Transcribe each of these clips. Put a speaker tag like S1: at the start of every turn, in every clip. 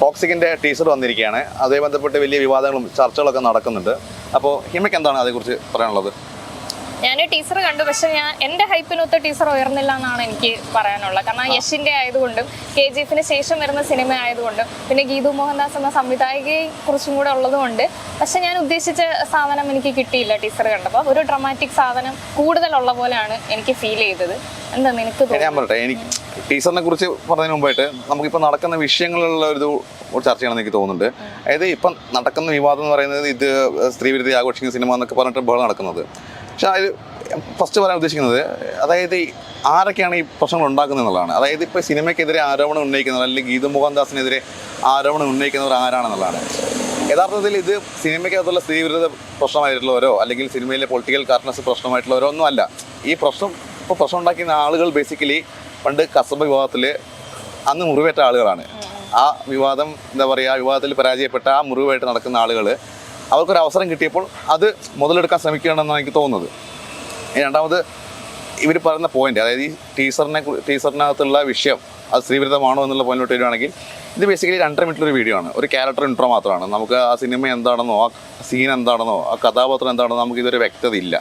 S1: ടോക്സിക്കിന്റെ teaser വന്നിരിക്കുകയാണ്. അതേ ബന്ധപ്പെട്ട് വലിയ വിവാദങ്ങളും ചർച്ചകളൊക്കെ നടക്കുന്നുണ്ട്. അപ്പോൾ ഹിമയ്ക്ക് എന്താണ് അതേക്കുറിച്ച് പറയാനുള്ളത്?
S2: ഞാൻ ടീച്ചർ കണ്ടു പക്ഷെ ഞാൻ എന്റെ ഹൈപ്പിനൊത്ത് ടീച്ചർ ഉയർന്നില്ല എന്നാണ് എനിക്ക് പറയാനുള്ളത്. കാരണം യശിന്റെ ആയതുകൊണ്ടും കെ ജി എഫിന് ശേഷം വരുന്ന സിനിമ ആയതുകൊണ്ടും പിന്നെ ഗീതു മോഹൻദാസ് എന്ന സംവിധായകയെ കുറിച്ചും കൂടെ ഉള്ളതുകൊണ്ട് പക്ഷെ ഞാൻ ഉദ്ദേശിച്ച സാധനം എനിക്ക് കിട്ടിയില്ല ടീച്ചർ കണ്ടപ്പോൾ. ഒരു ഡ്രമാറ്റിക് സാധനം കൂടുതലുള്ള പോലെയാണ് എനിക്ക് ഫീൽ ചെയ്തത്. എന്താ നിനക്ക്
S1: ഞാൻ
S2: തോന്നുന്നു
S1: പറയട്ടെ എനിക്ക് ടീച്ചറിനെ കുറിച്ച് പറഞ്ഞതിന് മുമ്പായിട്ട് നമുക്കിപ്പോൾ നടക്കുന്ന വിഷയങ്ങളുള്ള ഒരു ചർച്ചയാണെന്ന് എനിക്ക് തോന്നുന്നുണ്ട്. അതായത് ഇപ്പം നടക്കുന്ന വിവാദം എന്ന് പറയുന്നത് ഇത് സ്ത്രീവിരുദ്ധ ആഘോഷിക്കുന്ന സിനിമ എന്നൊക്കെ പറഞ്ഞിട്ട് ബഹളം നടക്കുന്നത്. പക്ഷെ അതിൽ ഫസ്റ്റ് പറയാൻ ഉദ്ദേശിക്കുന്നത് അതായത് ആരൊക്കെയാണ് ഈ പ്രശ്നങ്ങൾ ഉണ്ടാക്കുന്നത് എന്നുള്ളതാണ്. അതായത് ഇപ്പോൾ സിനിമയ്ക്കെതിരെ ആരോപണം ഉന്നയിക്കുന്നവർ അല്ലെങ്കിൽ ഗീതു മോഹൻദാസിനെതിരെ ആരോപണം ഉന്നയിക്കുന്നവർ ആരാണെന്നുള്ളതാണ്. യഥാർത്ഥത്തിൽ ഇത് സിനിമയ്ക്കകത്തുള്ള സ്ത്രീവിരുദ്ധ പ്രശ്നമായിട്ടുള്ളവരോ അല്ലെങ്കിൽ സിനിമയിലെ പൊളിറ്റിക്കൽ കാർട്ട്നസ് പ്രശ്നമായിട്ടുള്ളവരോ ഒന്നും അല്ല. ഈ പ്രശ്നം ഇപ്പോൾ പ്രശ്നം ഉണ്ടാക്കുന്ന ആളുകൾ ബേസിക്കലി പണ്ട് കസബ വിവാഹത്തിൽ അന്ന് മുറിവേറ്റ ആളുകളാണ്. ആ വിവാദം എന്താ പറയുക വിവാദത്തിൽ പരാജയപ്പെട്ട ആ മുറിവായിട്ട് നടക്കുന്ന ആളുകൾ അവർക്കൊരു അവസരം കിട്ടിയപ്പോൾ അത് മുതലെടുക്കാൻ ശ്രമിക്കുകയാണെന്നാണ് എനിക്ക് തോന്നുന്നത്. രണ്ടാമത് ഇവർ പറയുന്ന പോയിന്റ് അതായത് ഈ ടീച്ചറിനെ ടീച്ചറിനകത്തുള്ള വിഷയം അത് സ്ത്രീവിരുദ്ധമാണോ എന്നുള്ള പോയിന്റിലോട്ട് വരികയാണെങ്കിൽ ഇത് ബേസിക്കലി രണ്ടര മിനിറ്റിലൊരു വീഡിയോ ആണ്. ഒരു ക്യാരക്ടർ ഇൻട്രോ മാത്രമാണ്. നമുക്ക് ആ സിനിമ എന്താണെന്നോ ആ സീൻ എന്താണെന്നോ ആ കഥാപാത്രം എന്താണെന്നോ നമുക്ക് ഇതൊരു വ്യക്തത ഇല്ല.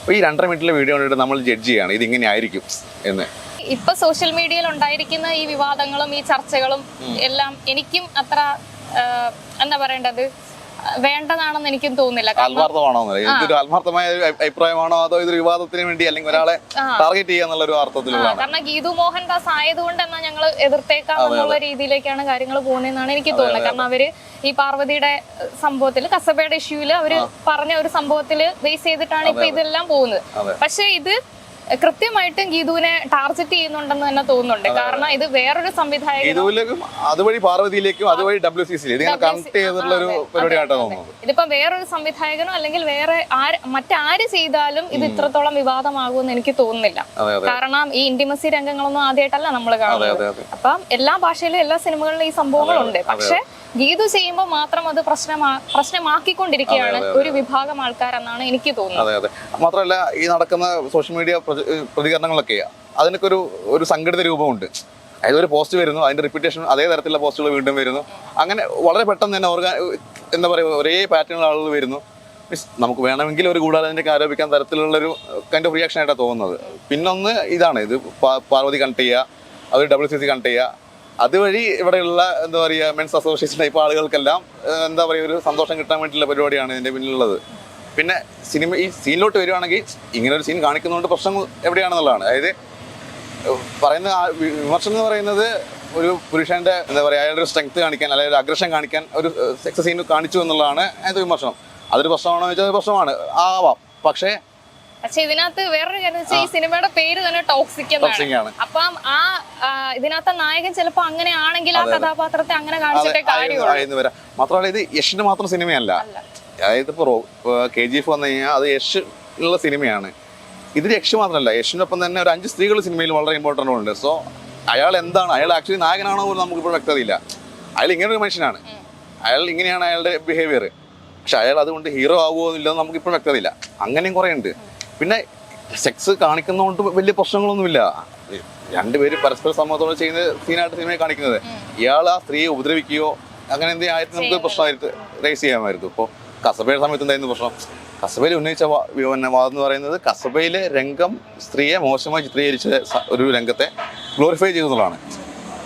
S1: അപ്പോൾ ഈ രണ്ടര മിനിറ്റിലെ വീഡിയോ കണ്ടിട്ട് നമ്മൾ ജഡ്ജ് ചെയ്യാണ് ഇത് ഇങ്ങനെ ആയിരിക്കും എന്ന്.
S2: ഇപ്പൊ സോഷ്യൽ മീഡിയയിൽ ഉണ്ടായിരിക്കുന്ന ഈ വിവാദങ്ങളും ഈ ചർച്ചകളും എല്ലാം എനിക്കും അത്ര എന്താ പറയേണ്ടത്? വേണ്ടതാണെന്ന് എനിക്കും തോന്നുന്നില്ല. കാരണം
S1: ആത്മാർത്ഥമാണോ ഇതൊരു ആത്മാർത്ഥമായ അഭിപ്രായമാണോ അതോ ഇതൊരു വിവാദത്തിന് വേണ്ടി അല്ലെങ്കിൽ ഒരാളെ ടാർഗറ്റ് ചെയ്യാന്നുള്ള ഒരു അർത്ഥത്തിലുള്ള
S2: കാരണം ഗീതു മോഹൻദാസ് ആയതുകൊണ്ട് എന്നാ ഞങ്ങൾ എതിർത്തേക്കാം എന്നുള്ള രീതിയിലേക്കാണ് കാര്യങ്ങൾ പോകുന്നതെന്നാണ് എനിക്ക് തോന്നുന്നത്. കാരണം അവർ ഈ പാർവതിയുടെ സംഭവത്തിൽ കസബയുടെ ഇഷ്യൂൽ അവർ പറഞ്ഞ ഒരു സംഭവത്തിൽ ബേസ് ചെയ്തിട്ടാണ് ഇപ്പൊ ഇതെല്ലാം പോകുന്നത്. പക്ഷെ ഇത് കൃത്യമായിട്ടും ഗീതുവിനെ ടാർഗറ്റ് ചെയ്യുന്നുണ്ടെന്ന് തന്നെ തോന്നുന്നുണ്ട്. കാരണം ഇത് വേറൊരു സംവിധായകൻ
S1: അതുവഴി പാർവതിയിലേക്കും അതുവഴി ഡബ്ല്യു സി തോന്നുന്നത്.
S2: ഇതിപ്പോ വേറൊരു സംവിധായകനോ അല്ലെങ്കിൽ വേറെ ആര് മറ്റാര് ചെയ്താലും ഇത് ഇത്രത്തോളം വിവാദമാകുമെന്ന് എനിക്ക് തോന്നുന്നില്ല. കാരണം ഈ ഇന്റിമസി രംഗങ്ങളൊന്നും ആദ്യമായിട്ടല്ല നമ്മൾ കാണുന്നത്. അപ്പം എല്ലാ ഭാഷയിലും എല്ലാ സിനിമകളിലും ഈ സംഭവങ്ങളുണ്ട്. പക്ഷെ ഗീതു ചെയ്യുമ്പോൾ മാത്രം അത് പ്രശ്നമാ പ്രശ്നമാക്കിക്കൊണ്ടിരിക്കുകയാണ് ഒരു വിഭാഗം ആൾക്കാരെന്നാണ് എനിക്ക് തോന്നുന്നത്.
S1: അതെ അതെ. മാത്രമല്ല ഈ നടക്കുന്ന സോഷ്യൽ മീഡിയ പ്രതികരണങ്ങളൊക്കെ അതിനൊക്കെ ഒരു ഒരു സംഘടിത രൂപമുണ്ട്. അതായത് ഒരു പോസ്റ്റ് വരുന്നു അതിന്റെ റിപ്പീറ്റേഷൻ അതേ തരത്തിലുള്ള പോസ്റ്റുകൾ വീണ്ടും വരുന്നു. അങ്ങനെ വളരെ പെട്ടെന്ന് തന്നെ ഓർഗാ എന്താ പറയുക ഒരേ പാറ്റേണുള്ള ആളുകൾ വരുന്നു. മീൻസ് നമുക്ക് വേണമെങ്കിൽ ഒരു ഗൂഢാലോചനയ്ക്ക് ആരോപിക്കാൻ തരത്തിലുള്ള ഒരു കൈൻഡ് ഓഫ് റിയാക്ഷൻ ആയിട്ടാണ് തോന്നുന്നത്. പിന്നൊന്ന് ഇതാണ് ഇത് പാർവതി കണക്ട് ചെയ്യുക അവർ ഡബിൾ സി സി കണക്ട് ചെയ്യുക. അതുവഴി ഇവിടെയുള്ള എന്താ പറയുക മെൻസ് അസോസിയേഷൻ ടൈപ്പ് ആളുകൾക്കെല്ലാം എന്താ പറയുക ഒരു സന്തോഷം കിട്ടാൻ വേണ്ടിയിട്ടുള്ള പരിപാടിയാണ് ഇതിന്റെ പിന്നിലുള്ളത്. പിന്നെ സിനിമ ഈ സീനിലോട്ട് വരുവാണെങ്കിൽ ഇങ്ങനെ ഒരു സീൻ കാണിക്കുന്നതുകൊണ്ട് പ്രശ്നം എവിടെയാണെന്നുള്ളതാണ്. അതായത് പറയുന്ന വിമർശനം എന്ന് പറയുന്നത് ഒരു പുരുഷന്റെ എന്താ പറയുക അയാളുടെ ഒരു സ്ട്രെങ്ത് കാണിക്കാൻ അല്ലെങ്കിൽ ഒരു അഗ്രഷൻ കാണിക്കാൻ ഒരു സെക്സ് സീൻ കാണിച്ചു എന്നുള്ളതാണ് അതിന്റെ വിമർശനം. അതൊരു പ്രശ്നമാണോ എന്ന് പ്രശ്നമാണ്. ആവാം. പക്ഷേ
S2: പക്ഷെ ഇതിനകത്ത് വേറൊരു കാര്യം വെച്ചാൽ ഈ സിനിമയുടെ പേര് തന്നെ ടോക്സിക് എന്നാണ്. അപ്പം ആ ഇതിനകത്ത് നായകൻ ചിലപ്പോ അങ്ങനെ ആണെങ്കിൽ ആ കഥാപാത്രത്തെ അങ്ങനെ കാണിച്ചിട്ടേ കാര്യമുള്ളൂ.
S1: മാത്രമല്ല ഇത് യഷിന്റെ മാത്രം സിനിമയല്ല. അതായത് ഇപ്പൊ കെ ജി എഫ് വന്നു കഴിഞ്ഞാൽ അത് യഷ് ഉള്ള സിനിമയാണ്. ഇത് യക്ഷ് മാത്രമല്ല യഷിനൊപ്പം തന്നെ ഒരു അഞ്ച് സ്ത്രീകൾ സിനിമയിൽ വളരെ ഇമ്പോർട്ടന്റ് ഉണ്ട്. സോ അയാൾ എന്താണ്? അയാൾ ആക്ച്വലി നായകനാണോ പോലും നമുക്കിപ്പോൾ വ്യക്തതയില്ല. അയാൾ ഇങ്ങനെ ഒരു മനുഷ്യനാണ് അയാൾ ഇങ്ങനെയാണ് അയാളുടെ ബിഹേവിയർ പക്ഷെ അയാൾ അതുകൊണ്ട് ഹീറോ ആവുമോ ഇല്ലെന്ന് നമുക്കിപ്പോൾ വ്യക്തതയില്ല. അങ്ങനെയും കുറേ ഉണ്ട്. പിന്നെ സെക്സ് കാണിക്കുന്നതുകൊണ്ട് വലിയ പ്രശ്നങ്ങളൊന്നുമില്ല. രണ്ടുപേര് പരസ്പര സമ്മതത്തോടെ ചെയ്യുന്ന സീനായിട്ട് സിനിമയെ കാണിക്കുന്നത്. ഇയാൾ ആ സ്ത്രീയെ ഉപദ്രവിക്കുകയോ അങ്ങനെ എന്തേ ആയിട്ട് നമുക്ക് പ്രശ്നമായിട്ട് റേസ് ചെയ്യാമായിരുന്നു. ഇപ്പോൾ കസബയുടെ സമയത്ത് എന്തായിരുന്നു പ്രശ്നം? കസബയിൽ ഉന്നയിച്ച പിന്നെ വാദം എന്ന് പറയുന്നത് കസബയിലെ രംഗം സ്ത്രീയെ മോശമായി ചിത്രീകരിച്ച ഒരു രംഗത്തെ ഗ്ലോറിഫൈ ചെയ്തുള്ളതാണ്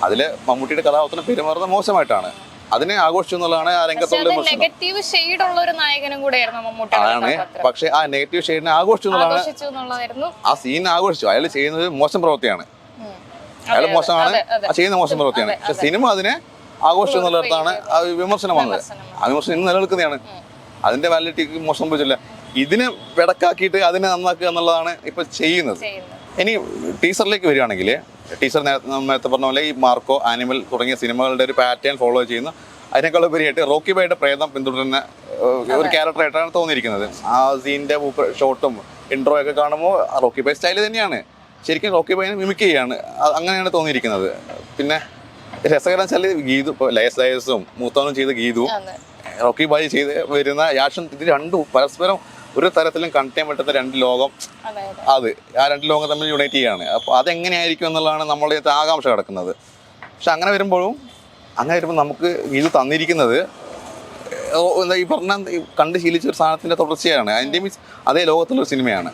S1: അതിൽ മമ്മൂട്ടിയുടെ കഥാപാത്രം പെരുമാറുന്നത് മോശമായിട്ടാണ്. അതിനെ ആഘോഷിച്ചു എന്നുള്ളതാണ് ആ രംഗത്തുള്ള
S2: നെഗറ്റീവ് ഷെയ്ഡ് ഉള്ള ഒരു നായകനും കൂടെയായിരുന്നു മമ്മൂട്ടിയുടെ
S1: ആണ്. പക്ഷെ ആ നെഗറ്റീവ് ഷെയ്ഡിനെ ആഘോഷിച്ചു എന്നുള്ളതാണ് ആ സീൻ ആഘോഷിച്ചു. അയാൾ ചെയ്യുന്നത് മോശം പ്രവൃത്തിയാണ്. അയാൾ മോശമാണ്. ചെയ്യുന്ന മോശം പ്രവൃത്തിയാണ്. പക്ഷെ സിനിമ അതിനെ ആഘോഷിച്ചു എന്നുള്ളിടത്താണ് ആ വിമർശനം വന്നത് ആ വിമർശനം ഇന്ന് നിലനിൽക്കുന്നതാണ്. അതിന്റെ വാലിഡിറ്റിക്ക് മോശം സംഭവിച്ചില്ല ഇതിനെ വെടക്കാക്കിയിട്ട് അതിനെ നന്നാക്കുക എന്നുള്ളതാണ് ഇപ്പൊ ചെയ്യുന്നത്. ഇനി ടീച്ചറിലേക്ക് വരികയാണെങ്കിൽ ടീച്ചർ നേരത്തെ പറഞ്ഞ പോലെ ഈ മാർക്കോ ആനിമൽ തുടങ്ങിയ സിനിമകളുടെ ഒരു പാറ്റേൺ ഫോളോ ചെയ്യുന്ന. അതിനേക്കാൾ ഉപരിയായിട്ട് റോക്കി ബൈയുടെ പ്രേതം പിന്തുടരുന്ന ഒരു ക്യാരക്ടറായിട്ടാണ് തോന്നിയിരിക്കുന്നത്. ആ സീന്റെ ഷോട്ടും ഇൻട്രോ ഒക്കെ കാണുമ്പോൾ റോക്കി ബൈ സ്റ്റൈൽ തന്നെയാണ്. ശരിക്കും റോക്കി ബൈനെ മിമിക് ചെയ്യാണ്. അങ്ങനെയാണ് തോന്നിയിരിക്കുന്നത്. പിന്നെ രസകരം വെച്ചാൽ ഗീതു ഇപ്പോൾ ലയസ് ലയസും മൂത്തവനും ചെയ്ത ഗീതു റോക്കി ബൈ ചെയ്ത് വരുന്ന യാഷൻ ഇത് രണ്ടും പരസ്പരം ഒരു തരത്തിലും കണക്ട് ചെയ്യാൻ പറ്റാത്ത രണ്ട് ലോകം
S2: അതെ
S1: ആ രണ്ട് ലോകം തമ്മിൽ യുണൈറ്റ് ചെയ്യാണ്. അപ്പോൾ അതെങ്ങനെയായിരിക്കും എന്നുള്ളതാണ് നമ്മളുടെ ആകാംക്ഷ കിടക്കുന്നത്. പക്ഷെ അങ്ങനെ വരുമ്പോഴും അങ്ങനെ വരുമ്പോൾ നമുക്ക് ഇത് തന്നിരിക്കുന്നത് എന്താ ഈ പറഞ്ഞ കണ്ട് ശീലിച്ച ഒരു സാധനത്തിന്റെ തുടർച്ചയാണ്. അതിന്റെ മീൻസ് അതേ ലോകത്തുള്ള ഒരു സിനിമയാണ്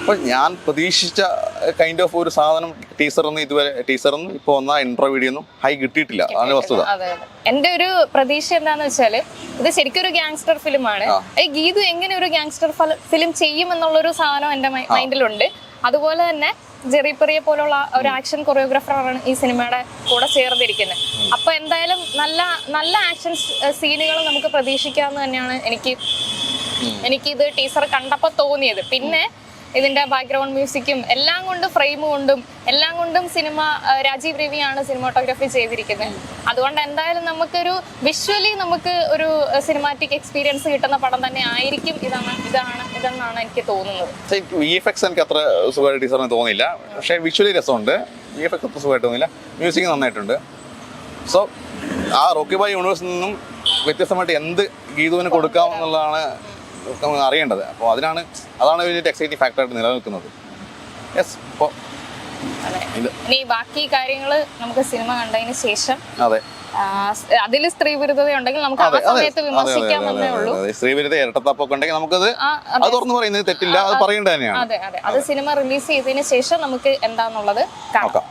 S1: അപ്പോൾ ഞാൻ പ്രതീക്ഷിച്ച കൈൻഡ് ഓഫ് ഒരു സാധനം ടീച്ചറൊന്നും ഇതുവരെ ടീച്ചറൊന്നും ഇപ്പോൾ വന്ന ഇൻട്രോ വീഡിയോ ഒന്നും ഹൈ കിട്ടിയിട്ടില്ല. അതാണ് വസ്തുത.
S2: എന്റെ ഒരു പ്രതീക്ഷ എന്താന്ന് വെച്ചാൽ ഇത് ശരിക്കും ഒരു ഗാങ്സ്റ്റർ ഫിലിമാണ് ഈ ഗീതു എങ്ങനെ ഒരു ഗാങ്സ്റ്റർ ഫിലിം ചെയ്യും എന്നുള്ള ഒരു സാധനം എന്റെ മൈൻഡിലുണ്ട്. അതുപോലെ തന്നെ ജെറി പെറിയെ പോലുള്ള ഒരു ആക്ഷൻ കൊറിയോഗ്രാഫറാണ് ഈ സിനിമയുടെ കൂടെ ചേർന്നിരിക്കുന്നത്. അപ്പൊ എന്തായാലും നല്ല നല്ല ആക്ഷൻ സീനുകൾ നമുക്ക് പ്രതീക്ഷിക്കാമെന്ന് തന്നെയാണ് എനിക്ക് എനിക്ക് ഇത് ടീച്ചർ കണ്ടപ്പോൾ തോന്നിയത്. പിന്നെ ഇതിന്റെ ബാക്ക്ഗ്രൗണ്ട് മ്യൂസിക്കും എല്ലാം കൊണ്ടും ഫ്രെയിം കൊണ്ടും എല്ലാം കൊണ്ടും സിനിമ രാജീവ് രവിയാണ് സിനിമാട്ടോഗ്രാഫി ചെയ്തിരിക്കുന്നത്. അതുകൊണ്ട് എന്തായാലും നമുക്കൊരു വിഷ്വലി നമുക്ക് ഒരു സിനിമാറ്റിക് എക്സ്പീരിയൻസ് കിട്ടുന്ന പടം തന്നെ ആയിരിക്കും ഇതാണ് ഇതാണ് ഇതെന്നാണ് എനിക്ക് തോന്നുന്നത്.
S1: എനിക്ക് അത്ര സുഖമായിട്ട് തോന്നിയില്ല. പക്ഷേ വിഷ്വലി രസമുണ്ട്. വി തോന്നിയില്ല. മ്യൂസിക് നന്നായിട്ടുണ്ട്. സോ ആ റോക്കി ബായ് യൂണിവേഴ്സിൽ നിന്നും വ്യത്യസ്തമായിട്ട് എന്ത് ഗീതുവിന് കൊടുക്കാം എന്നുള്ളതാണ് നമുക്ക് അറിയേണ്ടത്. അപ്പോൾ അതിനാണ് അതാണ് വലിയൊരു എക്സൈറ്റിംഗ് ഫാക്ടറായിട്ട് നിലനിൽക്കുന്നത്. യെസ് ഇപ്പോൾ
S2: ഇനി ബാക്കി കാര്യങ്ങൾ നമുക്ക് സിനിമ കണ്ടതിന് ശേഷം
S1: അതെ.
S2: അതിൽ സ്ത്രീ വിരുദ്ധത ഉണ്ടെങ്കിൽ നമുക്ക് ആ സമയത്ത് വിമർശിക്കാമെന്നേ ഉള്ളൂ.
S1: അതെ. സ്ത്രീവിരുദ്ധ ഇരട്ടത്താപ്പൊക്കെ ഉണ്ടെങ്കിൽ നമുക്കത് അത്. തുറന്നു പറയുന്നത് തെറ്റില്ല അത് പറയേണ്ടത് തന്നെയാണ്.
S2: അതെ അതെ. അത് സിനിമ റിലീസ് ചെയ്തതിന് ശേഷം നമുക്ക് എന്താന്നുള്ളത് കാണാം.